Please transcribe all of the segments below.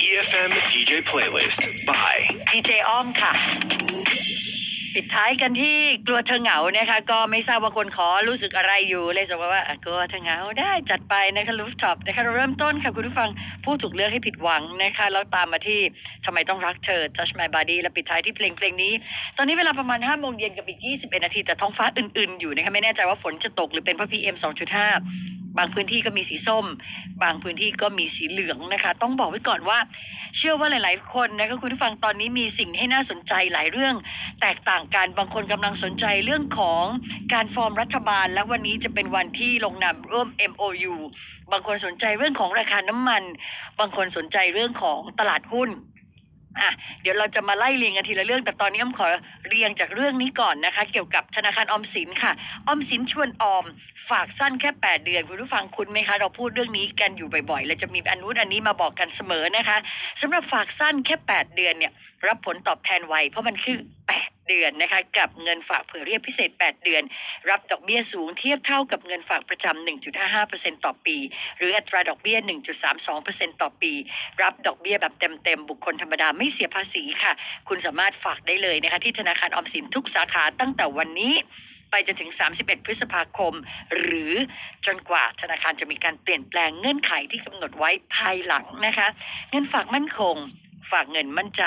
EFM DJ playlist by ดีเจอ้อมค่ะ ปิดท้ายกันที่กลัวเธอเหงานะคะ ก็ไม่ทราบว่าคนขอรู้สึกอะไรอยู่เลยสมมติว่าอะกลัวเธอเหงาได้จัดไปนะคะลูฟท็อปนะคะเราเริ่มต้นค่ะคุณผู้ฟังผู้ถูกเลือกให้ผิดหวังนะคะแล้วตามมาที่ทำไมต้องรักเธอ Touch My Body และปิดท้ายที่เพลงเพลงนี้ ตอนนี้เวลาประมาณ5โมงเย็นกับอีก 21 นาที แต่ท้องฟ้าอื่นๆ อยู่นะคะไม่แน่ใจว่าฝนจะตกหรือเป็นเพราะ PM 2.5 บางพื้นที่ก็มีสีส้ม บางพื้นที่ก็มีสีเหลืองนะคะ ต้องบอกไว้ก่อนว่า เชื่อว่าหลาย ๆ คนนะคะคุณผู้ฟังตอนนี้มีสิ่งให้น่าสนใจหลายเรื่อง แตกต่างกันบางคนกำลังสนใจเรื่องของการฟอร์มรัฐบาล และวันนี้จะเป็นวันที่ลงนามร่วม MOU บางคนสนใจเรื่องของราคาน้ำมัน บางคนสนใจเรื่องของตลาดหุ้น อะเดี๋ยวเราจะมาไล่เรียงกันทีละเรื่อง แต่ตอนนี้อ้อมขอเรียงจากเรื่องนี้ก่อนนะคะ เกี่ยวกับธนาคารออมสินค่ะ ออมสินชวนออม ฝากสั้นแค่ 8 เดือน คุณผู้ฟังคุ้นไหมคะ เราพูดเรื่องนี้กันอยู่บ่อยๆ และจะมีอันนู้นอันนี้มาบอกกันเสมอนะคะสำหรับฝากสั้นแค่ 8 เดือนเนี่ย รับผลตอบแทนไวเพราะมันคือ 8 เดือนนะคะกับเงินฝากเผื่อเรียกพิเศษ 8 เดือน รับดอกเบี้ยสูงเทียบเท่ากับเงินฝากประจำ1.55%ต่อปี หรืออัตราดอกเบี้ย 1.32%ต่อปี รับดอกเบี้ยแบบเต็มๆ บุคคลธรรมดาไม่เสียภาษีค่ะ คุณสามารถฝากได้เลยนะคะที่ธนาคารออมสินทุกสาขาตั้งแต่วันนี้ไปจนถึง 31 พฤษภาคม หรือจนกว่าธนาคารจะมีการเปลี่ยนแปลงเงื่อนไขที่กำหนดไว้ภายหลังนะคะ เงินฝากมั่นคง ฝากเงินมั่นใจ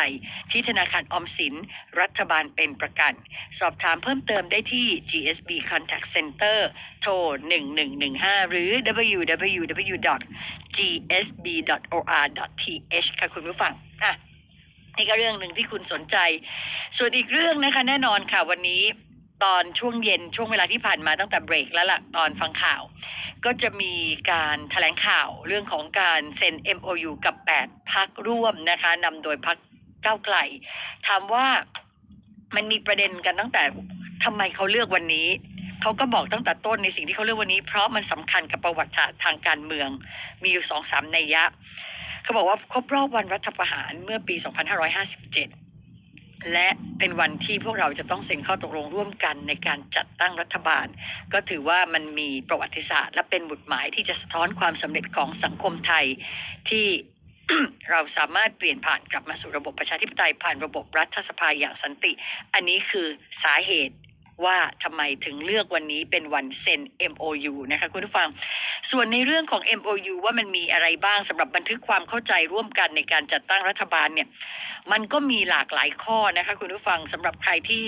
ที่ธนาคารออมสิน รัฐบาลเป็นประกัน สอบถามเพิ่มเติมได้ที่ GSB Contact Center โทร 1115 หรือ www.gsb.or.th ค่ะคุณผู้ฟังอะนี่ก็เรื่องหนึ่งที่คุณสนใจ ส่วนอีกเรื่องนะคะแน่นอนค่ะวันนี้ ตอนช่วงเย็นช่วงเวลาที่ผ่านมาตั้งแต่เบรกแล้วล่ะตอนฟังข่าว ก็จะมีการแถลงข่าวเรื่องของการเซ็น MOU กับ 8พักร่วมนะคะนำโดยพักก้าวไกลถามว่ามันมีประเด็นกันตั้งแต่ทำไมเขาเลือกวันนี้เขาก็บอกตั้งแต่ต้นในสิ่งที่เขาเลือกวันนี้ เพราะมันสำคัญกับประวัติศาสตร์ทางการเมือง มีอยู่สองสามนัยยะ เขาบอกว่าครบรอบวันรัฐประหารเมื่อปี 2557 และเป็นวันที่พวกเราจะต้องเซ็นข้อตกลงร่วมกันในการจัดตั้งรัฐบาล ก็ถือว่ามันมีประวัติศาสตร์ และเป็นบุตรหมายที่จะสะท้อนความสำเร็จของสังคมไทยที่เราสามารถเปลี่ยนผ่านกลับมาสู่ระบบประชาธิปไตยผ่านระบบรัฐสภาอย่างสันติ อันนี้คือสาเหตุ ว่าทำไมถึงเลือกวันนี้เป็นวันเซ็น MOU นะคะคุณผู้ฟัง ส่วนในเรื่องของ MOU ว่ามันมีอะไรบ้างสำหรับบันทึกความเข้าใจร่วมกันในการจัดตั้งรัฐบาลเนี่ยมันก็มีหลากหลายข้อนะคะคุณผู้ฟังสำหรับใครที่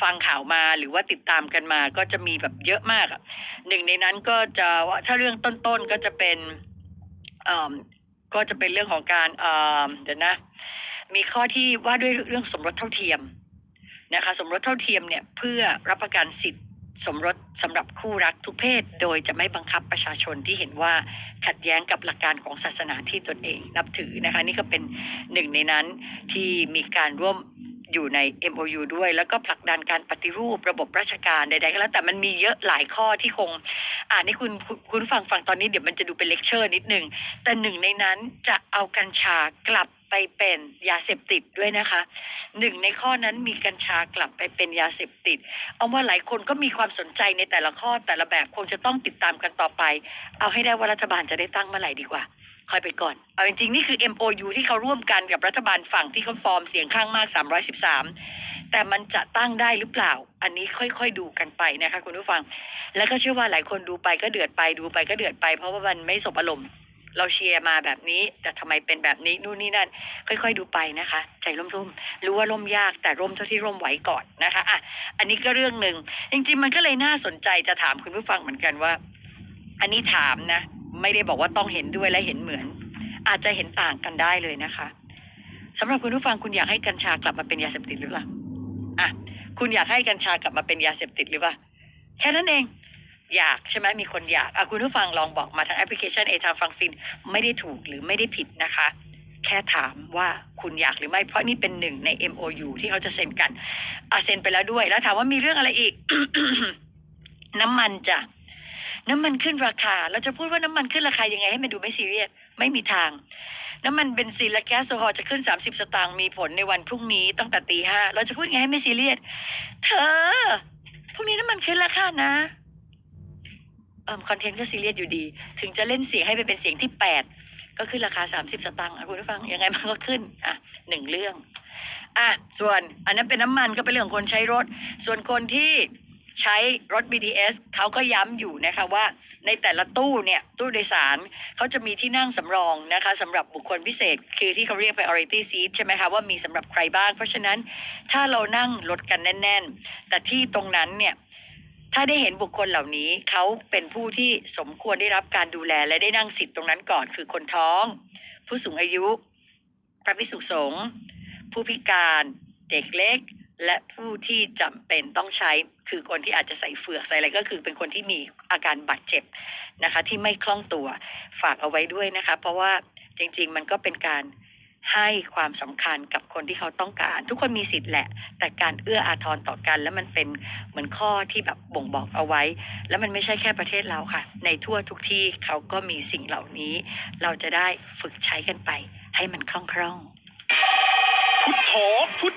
ฟังข่าวมาหรือว่าติดตามกันมาก็จะมีแบบเยอะมากอะหนึ่งในนั้นก็จะว่าถ้าเรื่องต้นๆก็จะเป็นอ่อก็จะเป็นเรื่องของการเดี๋ยวนะมีข้อที่ว่าด้วยเรื่องสมรสเท่าเทียม นะคะสมรสเท่าเทียมเนี่ยเพื่อรับประกันสิทธิสมรสสำหรับคู่รักทุกเพศ โดยจะไม่บังคับประชาชนที่เห็นว่าขัดแย้งกับหลักการของศาสนาที่ตนเองนับถือนะคะ นี่ก็เป็นหนึ่งในนั้นที่มีการร่วม อยู่ใน MOU ด้วย แล้วก็ผลักดันการปฏิรูประบบราชการใดๆก็แล้วแต่มันมีเยอะหลายข้อที่คง อ่านให้คุณคุณฟังฟังตอนนี้เดี๋ยวมันจะดูเป็นเลคเชอร์นิดนึง แต่หนึ่งในนั้นจะเอากัญชากลับไปเป็นยาเสพติดด้วยนะคะหนึ่งในข้อนั้นมีกัญชากลับไปเป็นยาเสพติด เอาว่าหลายคนก็มีความสนใจในแต่ละข้อแต่ละแบบคงจะต้องติดตามกันต่อไป เอาให้ได้ว่ารัฐบาลจะได้ตั้งเมื่อไหร่ดีกว่า คอยไปก่อน เอาจริงๆ นี่คือ MOU ที่เขาร่วมกันกับรัฐบาลฝั่งที่เขาฟอร์มเสียงข้างมาก 313 แต่มันจะตั้งได้หรือเปล่า อันนี้ค่อยๆดูกันไปนะคะคุณผู้ฟัง แล้วก็เชื่อว่าหลายคนดูไปก็เดือดไปดูไปก็เดือดไป เพราะว่ามันไม่สบอารมณ์ เราเชียร์มาแบบนี้ แต่ทำไมเป็นแบบนี้นู่นนี่นั่น ค่อยๆดูไปนะคะ ใจร่มๆรู้ว่าร่มยากแต่ร่มเท่าที่ร่มไหวก่อนนะคะอะอันนี้ก็เรื่องหนึ่งจริงๆ มันก็เลยน่าสนใจจะถามคุณผู้ฟังเหมือนกันว่า อันนี้ถามนะ ไม่ได้บอกว่าต้องเห็นด้วยและเห็นเหมือน อาจจะเห็นต่างกันได้เลยนะคะสำหรับคุณผู้ฟังคุณอยากให้กัญชากลับมาเป็นยาเสพติดหรือเปล่าอะคุณอยากให้กัญชากลับมาเป็นยาเสพติดหรือเปล่าแค่นั้นเองอยากใช่ไหมมีคนอยากอะคุณผู้ฟังลองบอกมาทางแอปพลิเคชันเอทางฟังฟินไม่ได้ถูกหรือไม่ได้ผิดนะคะ แค่ถามว่าคุณอยากหรือไม่ เพราะนี่เป็นหนึ่งใน MOU ที่เขาจะเซ็นกันอะเซ็นไปแล้วด้วย แล้วถามว่ามีเรื่องอะไรอีก น้ำมันจ้ะ น้ำมันขึ้นราคา เราจะพูดว่าน้ำมันขึ้นราคายังไงให้มันดูไม่ซีเรียส ไม่มีทาง น้ำมันเบนซินและแก๊สโซฮอลจะขึ้น 30 สตางค์มีผลในวันพรุ่งนี้ตั้งแต่ตีห้าเราจะพูดยังไงให้ไม่ซีเรียส เธอพรุ่งนี้น้ำมันขึ้นราคานะเอ่อคอนเทนต์ก็ซีเรียสอยู่ดี ถึงจะเล่นเสียงให้ไปเป็นเสียงที่แปดก็ขึ้นราคา 30 สตางค์อะคุณผู้ฟังยังไงมันก็ขึ้น อะหนึ่งเรื่อง อะ ส่วนอันนั้นเป็นน้ำมันก็เป็นเรื่องคนใช้รถ ส่วนคนที่ ใช้รถ BTS เขาก็ย้ำอยู่นะคะว่าในแต่ละตู้เนี่ย ตู้โดยสารเขาจะมีที่นั่งสำรองนะคะสำหรับบุคคลพิเศษ คือที่เขาเรียก priority seat ใช่ไหมคะว่ามีสำหรับใครบ้าง เพราะฉะนั้นถ้าเรานั่งรถกันแน่น ๆ แต่ที่ตรงนั้นเนี่ยถ้าได้เห็นบุคคลเหล่านี้เขาเป็นผู้ที่สมควรได้รับการดูแลและได้นั่งสิทธิ์ตรงนั้นก่อน คือคนท้อง ผู้สูงอายุ พระภิกษุสงฆ์ผู้พิการ เด็กเล็ก และผู้ที่จำเป็นต้องใช้คือคนที่อาจจะใส่เฟือกใส่อะไรก็คือเป็นคนที่มีอาการบาดเจ็บนะคะที่ไม่คล่องตัวฝากเอาไว้ด้วยนะคะ เพราะว่าจริง ๆ มันก็เป็นการให้ความสำคัญกับคนที่เขาต้องการ ทุกคนมีสิทธิ์แหละ แต่การเอื้ออาทรต่อกัน แล้วมันเป็นเหมือนข้อที่แบบบ่งบอกเอาไว้ แล้วมันไม่ใช่แค่ประเทศเราค่ะ ในทั่วทุกที่เขาก็มีสิ่งเหล่านี้ เราจะได้ฝึกใช้กันไป ให้มันคล่องๆพุทโธพุท